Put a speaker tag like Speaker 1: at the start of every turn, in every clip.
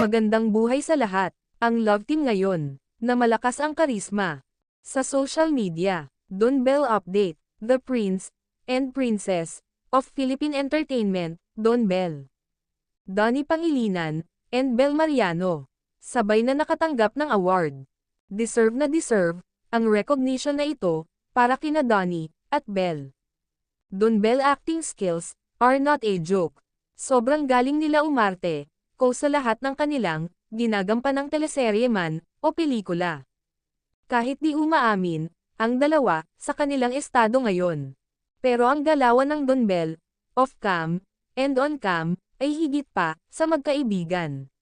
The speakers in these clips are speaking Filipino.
Speaker 1: Magandang buhay sa lahat. Ang love team ngayon, na malakas ang karisma. Sa social media, Don Bell Update, The Prince, and Princess, of Philippine Entertainment, Don Bell. Donnie Pangilinan, and Bel Mariano. Sabay na nakatanggap ng award. Deserve na deserve, ang recognition na ito, para kina Donnie, at Bell. Don Bell acting skills, are not a joke. Sobrang galing nila umarte, ko sa lahat ng kanilang, ginagampan ng teleserye man, o pelikula. Kahit di umaamin, ang dalawa, sa kanilang estado ngayon. Pero ang galawan ng Don Bell, off-cam, and on-cam, ay higit pa, sa magkaibigan.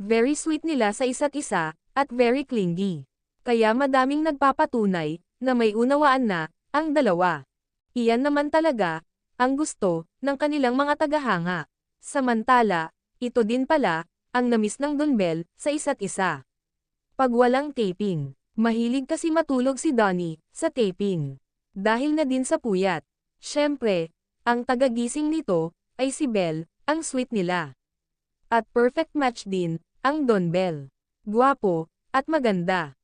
Speaker 1: Very sweet nila sa isa't isa, at very clingy. Kaya madaming nagpapatunay, na may unawaan na, ang dalawa. Iyan naman talaga, ang gusto, ng kanilang mga tagahanga. Samantala, ito din pala, ang namis ng Don Bell, sa isa't isa. Pag walang taping, mahilig kasi matulog si Donnie, sa taping. Dahil na din sa puyat. Siyempre, ang tagagising nito, ay si Bell, ang sweet nila. At perfect match din, ang Don Bell. Guwapo, at maganda.